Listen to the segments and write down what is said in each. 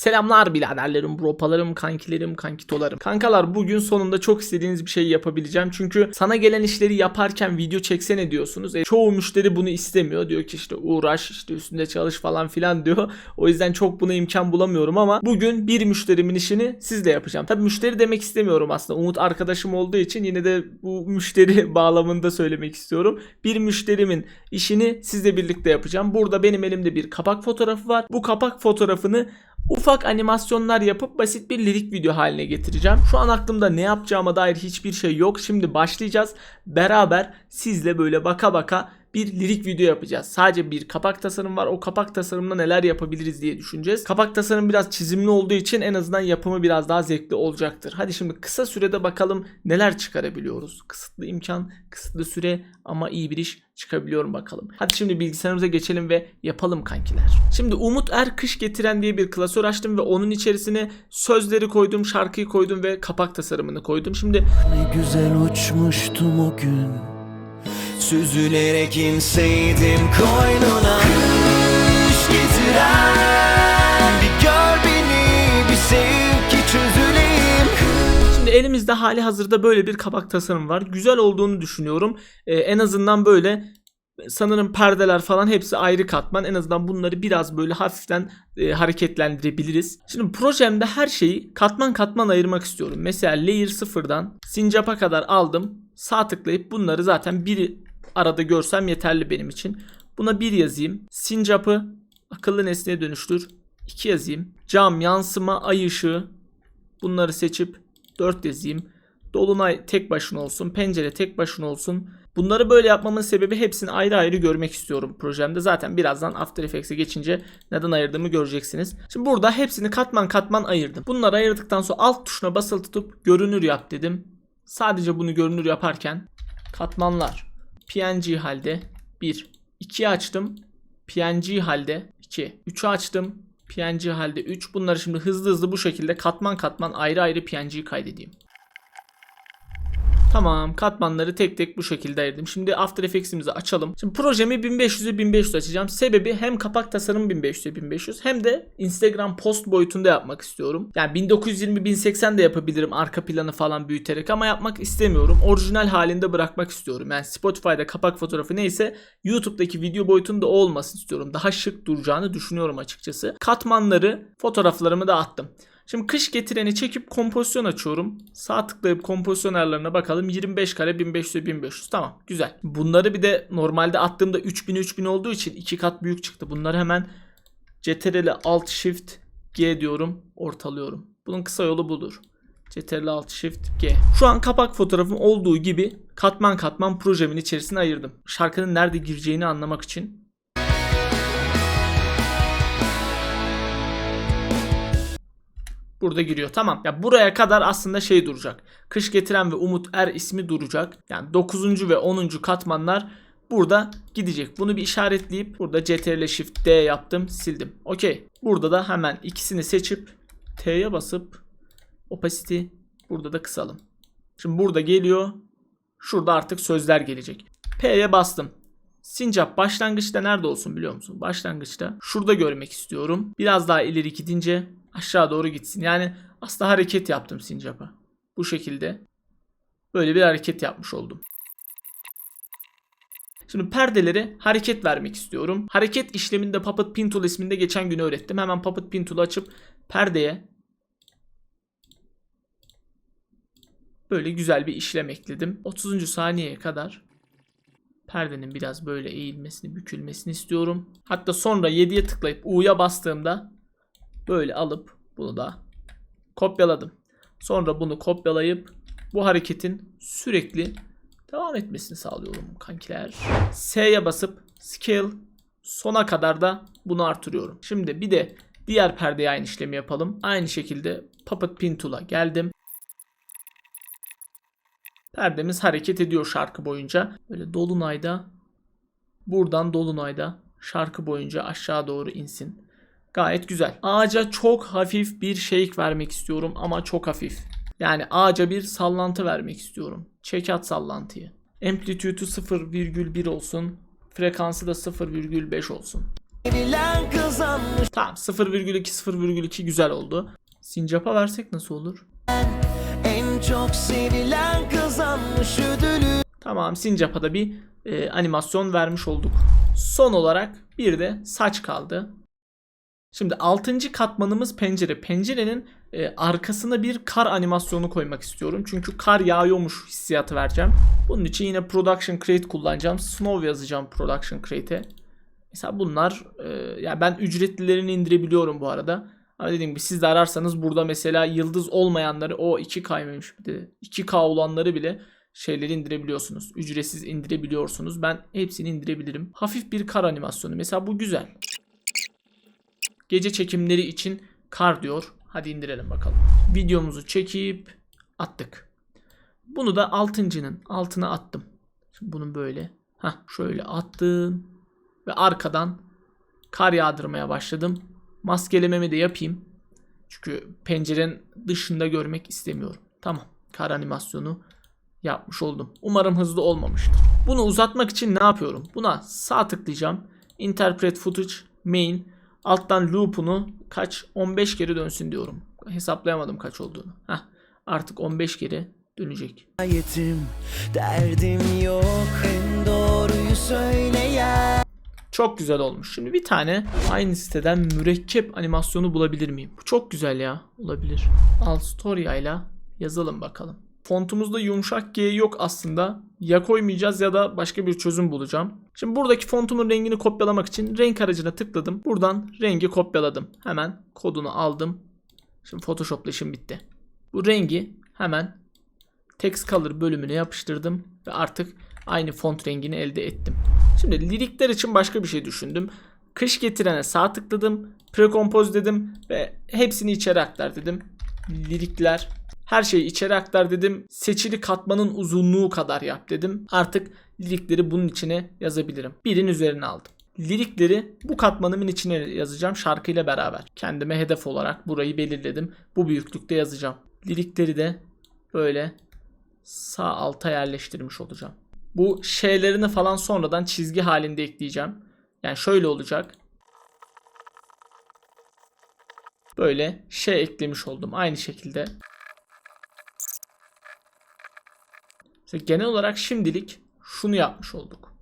Selamlar biraderlerim, bropalarım, kankilerim, kankitolarım. Kankalar bugün sonunda çok istediğiniz bir şey yapabileceğim. Çünkü sana gelen işleri yaparken video çeksene diyorsunuz. E, çoğu müşteri bunu istemiyor. Diyor ki işte uğraş, işte üstünde çalış falan filan diyor. O yüzden çok buna imkan bulamıyorum ama bugün bir müşterimin işini sizle yapacağım. Tabii müşteri demek istemiyorum aslında. Umut arkadaşım olduğu için yine de bu müşteri bağlamında söylemek istiyorum. Bir müşterimin işini sizle birlikte yapacağım. Burada benim elimde bir kapak fotoğrafı var. Bu kapak fotoğrafını ufak animasyonlar yapıp basit bir lirik video haline getireceğim. Şu an aklımda ne yapacağıma dair hiçbir şey yok. Şimdi başlayacağız. Beraber sizle böyle baka baka bir lirik video yapacağız. Sadece bir kapak tasarım var. O kapak tasarımında neler yapabiliriz diye düşüneceğiz. Kapak tasarım biraz çizimli olduğu için en azından yapımı biraz daha zevkli olacaktır. Hadi şimdi kısa sürede bakalım neler çıkarabiliyoruz. Kısıtlı imkan, kısıtlı süre ama iyi bir iş çıkabiliyorum bakalım. Hadi şimdi bilgisayarımıza geçelim ve yapalım kankiler. Şimdi Umut Er Kış Getiren diye bir klasör açtım ve onun içerisine sözleri koydum, şarkıyı koydum ve kapak tasarımını koydum. Şimdi Ne güzel uçmuştum o gün Süzülerek inseydim koynuna Kış getiren Bir gör beni Bir sev ki çözüleyim Şimdi elimizde hali hazırda böyle bir kapak tasarım var. Güzel olduğunu düşünüyorum. Ee, en azından böyle sanırım perdeler falan hepsi ayrı katman. En azından bunları biraz böyle hafiften e, hareketlendirebiliriz. Şimdi projemde her şeyi katman katman ayırmak istiyorum. Mesela layer sıfırdan sincapa kadar aldım. Sağ tıklayıp bunları zaten bir arada görsem yeterli benim için. Buna bir yazayım. Sincapı akıllı nesneye dönüştür. 2 yazayım. Cam, yansıma, ay ışığı. Bunları seçip 4 yazayım. Dolunay tek başına olsun. Pencere tek başına olsun. Bunları böyle yapmamın sebebi hepsini ayrı ayrı görmek istiyorum projemde. Zaten birazdan After Effects'e geçince neden ayırdığımı göreceksiniz. Şimdi burada hepsini katman katman ayırdım. Bunları ayırdıktan sonra alt tuşuna basılı tutup görünür yap dedim. Sadece bunu görünür yaparken katmanlar PNG halde 1 2'yi açtım. PNG halde 2 3'ü açtım. PNG halde 3. Bunları şimdi hızlı hızlı bu şekilde katman katman ayrı ayrı PNG kaydedeyim. Tamam katmanları tek tek bu şekilde ayırdım. Şimdi After Effects'imizi açalım. Şimdi projemi 1500'e 1500 açacağım. Sebebi hem kapak tasarımı 1500'e 1500 hem de Instagram post boyutunda yapmak istiyorum. Yani 1920 1080 de yapabilirim arka planı falan büyüterek ama yapmak istemiyorum. Orijinal halinde bırakmak istiyorum. Yani Spotify'da kapak fotoğrafı neyse YouTube'daki video boyutunda o olmasını istiyorum. Daha şık duracağını düşünüyorum açıkçası. Katmanları fotoğraflarımı da attım. Şimdi kış getireni çekip kompozisyon açıyorum. Sağ tıklayıp kompozisyon ayarlarına bakalım. 25 kare 1500 1500 tamam güzel. Bunları bir de normalde attığımda 3000 3000 olduğu için iki kat büyük çıktı. Bunları hemen CTRL Alt Shift G diyorum ortalıyorum. Bunun kısa yolu budur. CTRL Alt Shift G. Şu an kapak fotoğrafım olduğu gibi katman katman projemin içerisine ayırdım. Şarkının nerede gireceğini anlamak için burada giriyor. Tamam. Ya buraya kadar aslında şey duracak. Kış getiren ve Umut Er ismi duracak. Yani 9. ve 10. katmanlar burada gidecek. Bunu bir işaretleyip burada CTRL Shift D yaptım, sildim. Okey. Burada da hemen ikisini seçip T'ye basıp opacity burada da kısalım. Şimdi burada geliyor. Şurada artık sözler gelecek. P'ye bastım. Sincap başlangıçta nerede olsun biliyor musun? Başlangıçta şurada görmek istiyorum. Biraz daha ileri gidince aşağı doğru gitsin. Yani aslında hareket yaptım sincapa. Bu şekilde böyle bir hareket yapmış oldum. Şimdi perdeleri hareket vermek istiyorum. Hareket işleminde Puppet Pin Tool isminde geçen gün öğrettim. Hemen Puppet Pin Tool'u açıp perdeye böyle güzel bir işlem ekledim. 30. saniyeye kadar perdenin biraz böyle eğilmesini, bükülmesini istiyorum. Hatta sonra 7'ye tıklayıp U'ya bastığımda böyle alıp bunu da kopyaladım. Sonra bunu kopyalayıp bu hareketin sürekli devam etmesini sağlıyorum kankiler. S'ye basıp scale sona kadar da bunu artırıyorum. Şimdi bir de diğer perdeye aynı işlemi yapalım. Aynı şekilde Puppet Pin Tool'a geldim. Perdemiz hareket ediyor şarkı boyunca. Böyle dolunayda buradan dolunayda şarkı boyunca aşağı doğru insin. Gayet güzel. Ağaca çok hafif bir shake vermek istiyorum ama çok hafif. Yani ağaca bir sallantı vermek istiyorum. Çek at sallantıyı. Amplitude'u 0,1 olsun. Frekansı da 0,5 olsun. Tamam 0,2 0,2 güzel oldu. Sincap'a versek nasıl olur? En çok sevilen kazanmış ödülü Tamam Sincap'a da bir e, animasyon vermiş olduk. Son olarak bir de saç kaldı. Şimdi 6. katmanımız pencere. Pencerenin e, arkasına bir kar animasyonu koymak istiyorum. Çünkü kar yağıyormuş hissiyatı vereceğim. Bunun için yine Production Create kullanacağım. Snow yazacağım Production Create'e. Mesela bunlar e, ya ben ücretlilerini indirebiliyorum bu arada. Ama dediğim gibi siz de ararsanız burada mesela yıldız olmayanları o 2K'ymış bir de 2K olanları bile şeyleri indirebiliyorsunuz. Ücretsiz indirebiliyorsunuz. Ben hepsini indirebilirim. Hafif bir kar animasyonu. Mesela bu güzel. Gece çekimleri için kar diyor. Hadi indirelim bakalım. Videomuzu çekip attık. Bunu da altıncının altına attım. Şimdi bunun böyle. Hah şöyle attım. Ve arkadan kar yağdırmaya başladım. Maskelememi de yapayım. Çünkü pencerenin dışında görmek istemiyorum. Tamam. Kar animasyonu yapmış oldum. Umarım hızlı olmamıştır. Bunu uzatmak için ne yapıyorum? Buna sağ tıklayacağım. Interpret footage main alttan loop'unu kaç 15 kere dönsün diyorum. Hesaplayamadım kaç olduğunu. Heh, artık 15 kere dönecek. Yetim derdim yok En doğruyu söyleyen Çok güzel olmuş. Şimdi bir tane aynı siteden mürekkep animasyonu bulabilir miyim? Bu çok güzel ya. Olabilir. Alstoria ile yazalım bakalım. Fontumuzda yumuşak G yok aslında. Ya koymayacağız ya da başka bir çözüm bulacağım. Şimdi buradaki fontumun rengini kopyalamak için renk aracına tıkladım. Buradan rengi kopyaladım. Hemen kodunu aldım. Şimdi Photoshop'la işim bitti. Bu rengi hemen text color bölümüne yapıştırdım ve artık aynı font rengini elde ettim. Şimdi lirikler için başka bir şey düşündüm. Kış getirene sağ tıkladım, prekompoz dedim ve hepsini içeri aktar dedim. Lirikler her şeyi içeri aktar dedim. Seçili katmanın uzunluğu kadar yap dedim. Artık lirikleri bunun içine yazabilirim. Birin üzerine aldım. Lirikleri bu katmanımın içine yazacağım şarkıyla beraber. Kendime hedef olarak burayı belirledim. Bu büyüklükte yazacağım. Lirikleri de böyle sağ alta yerleştirmiş olacağım. Bu şeylerini falan sonradan çizgi halinde ekleyeceğim. Yani şöyle olacak. Böyle şey eklemiş oldum aynı şekilde. Mesela genel olarak şimdilik şunu yapmış olduk.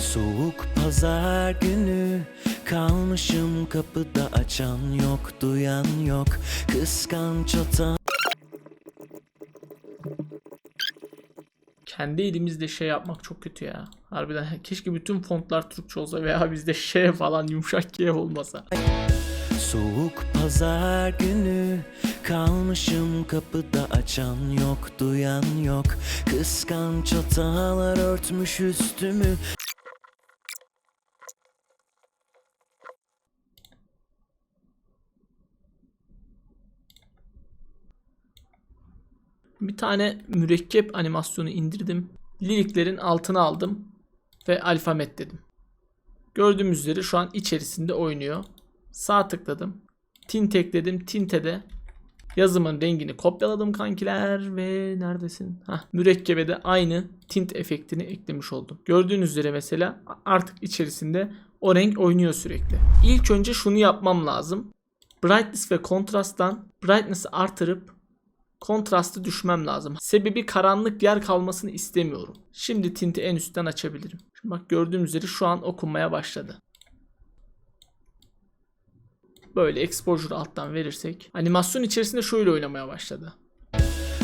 Soğuk pazar günü Kalmışım kapıda açan yok duyan yok Kıskanç atan Kendi elimizde şey yapmak çok kötü ya. Harbiden keşke bütün fontlar Türkçe olsa veya bizde şey falan yumuşak G olmasa. Soğuk pazar günü Kalmışım kapıda açan yok duyan yok Kıskanç hatalar örtmüş üstümü Bir tane mürekkep animasyonu indirdim. Liriklerin altına aldım ve alfamet dedim. Gördüğümüz üzere şu an içerisinde oynuyor. Sağ tıkladım. Tint ekledim. Tinte yazımın rengini kopyaladım kankiler ve neredesin? Hah, mürekkebe de aynı tint efektini eklemiş oldum. Gördüğünüz üzere mesela artık içerisinde o renk oynuyor sürekli. İlk önce şunu yapmam lazım. Brightness ve kontrasttan brightness'ı artırıp kontrastı düşmem lazım. Sebebi karanlık yer kalmasını istemiyorum. Şimdi tinti en üstten açabilirim. Şimdi bak gördüğünüz üzere şu an okunmaya başladı. Böyle exposure alttan verirsek animasyon içerisinde şöyle oynamaya başladı.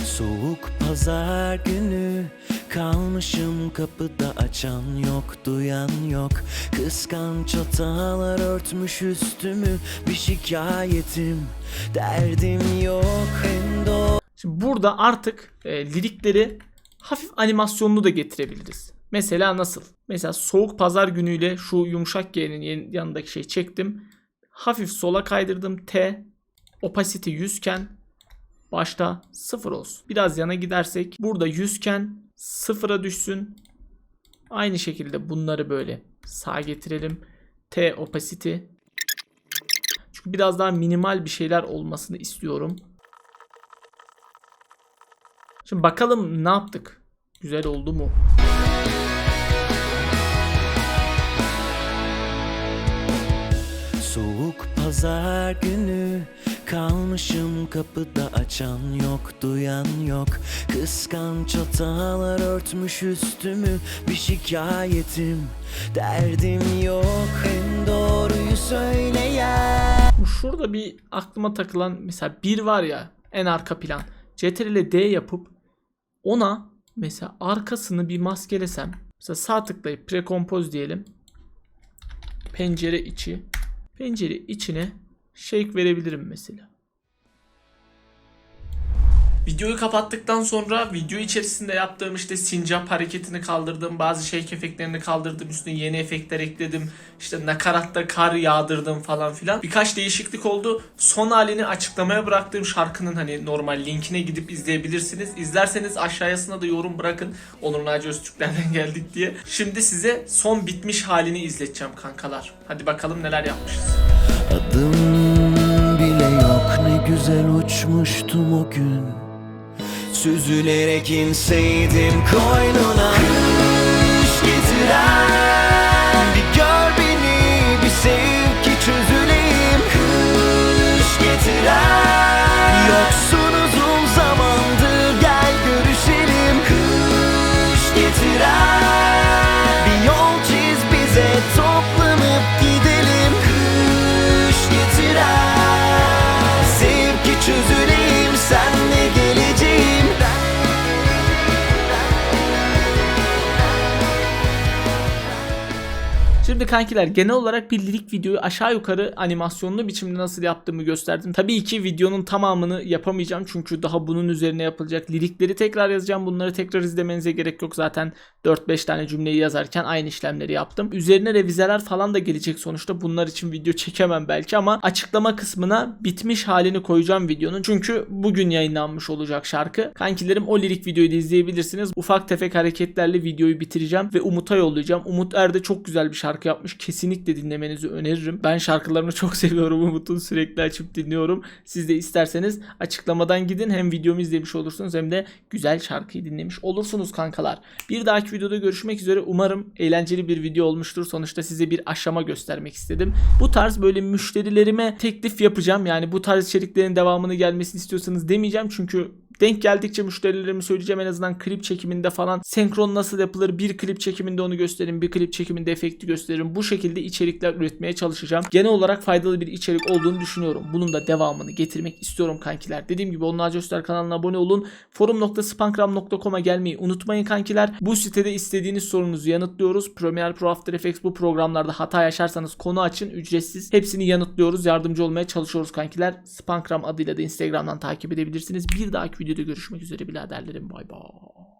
Soğuk pazar günü Kalmışım kapıda açan yok duyan yok Kıskanç hatalar örtmüş üstümü Bir şikayetim derdim yok En doğru Şimdi burada artık e, lirikleri hafif animasyonlu da getirebiliriz. Mesela nasıl? Mesela soğuk pazar günüyle şu yumuşak G'nin yan- yanındaki şeyi çektim. Hafif sola kaydırdım. T opacity 100 iken başta 0 olsun. Biraz yana gidersek burada 100 iken 0'a düşsün. Aynı şekilde bunları böyle sağa getirelim. T opacity. Çünkü biraz daha minimal bir şeyler olmasını istiyorum. Şimdi bakalım ne yaptık? Güzel oldu mu? Soğuk pazar günü Kalmışım kapıda açan yok duyan yok Kıskanç hatalar örtmüş üstümü Bir şikayetim derdim yok En doğruyu söyleyen Şurada bir aklıma takılan mesela bir var ya en arka plan. CTRL D yapıp ona mesela arkasını bir maskelesem. Mesela sağ tıklayıp prekompoz diyelim. Pencere içi. Pencere içine shake verebilirim mesela. Videoyu kapattıktan sonra video içerisinde yaptığım işte sincap hareketini kaldırdım. Bazı shake efektlerini kaldırdım. Üstüne yeni efektler ekledim. İşte nakaratta kar yağdırdım falan filan. Birkaç değişiklik oldu. Son halini açıklamaya bıraktığım şarkının hani normal linkine gidip izleyebilirsiniz. İzlerseniz aşağısına da yorum bırakın. Onur Naci Öztürklerden geldik diye. Şimdi size son bitmiş halini izleteceğim kankalar. Hadi bakalım neler yapmışız. Adım bile yok ne güzel uçmuştum o gün Süzülerek inseydim koynuna Şimdi kankiler genel olarak bir lirik videoyu aşağı yukarı animasyonlu biçimde nasıl yaptığımı gösterdim. Tabii ki videonun tamamını yapamayacağım çünkü daha bunun üzerine yapılacak lirikleri tekrar yazacağım. Bunları tekrar izlemenize gerek yok zaten 4-5 tane cümleyi yazarken aynı işlemleri yaptım. Üzerine revizeler falan da gelecek sonuçta. Bunlar için video çekemem belki ama açıklama kısmına bitmiş halini koyacağım videonun. Çünkü bugün yayınlanmış olacak şarkı. Kankilerim o lirik videoyu da izleyebilirsiniz. Ufak tefek hareketlerle videoyu bitireceğim ve Umut'a yollayacağım. Umut Er de çok güzel bir şarkı yapmış. Kesinlikle dinlemenizi öneririm. Ben şarkılarını çok seviyorum Umut'un. Sürekli açıp dinliyorum. Siz de isterseniz açıklamadan gidin. Hem videomu izlemiş olursunuz hem de güzel şarkıyı dinlemiş olursunuz kankalar. Bir dahaki videoda görüşmek üzere. Umarım eğlenceli bir video olmuştur. Sonuçta size bir aşama göstermek istedim. Bu tarz böyle müşterilerime teklif yapacağım. Yani bu tarz içeriklerin devamını gelmesini istiyorsanız demeyeceğim. Çünkü denk geldikçe müşterilerime söyleyeceğim en azından klip çekiminde falan senkron nasıl yapılır? Bir klip çekiminde onu gösteririm bir klip çekiminde efekti gösteririm bu şekilde içerikler üretmeye çalışacağım. Genel olarak faydalı bir içerik olduğunu düşünüyorum. Bunun da devamını getirmek istiyorum kankiler. Dediğim gibi onun Göster kanalına abone olun. Forum.spankram.com'a gelmeyi unutmayın kankiler. Bu sitede istediğiniz sorunuzu yanıtlıyoruz. Premiere Pro After Effects bu programlarda hata yaşarsanız konu açın. Ücretsiz. Hepsini yanıtlıyoruz. Yardımcı olmaya çalışıyoruz kankiler. Spankram adıyla da Instagram'dan takip edebilirsiniz. Bir dahaki videoda görüşmek üzere biraderlerim. Bay bay.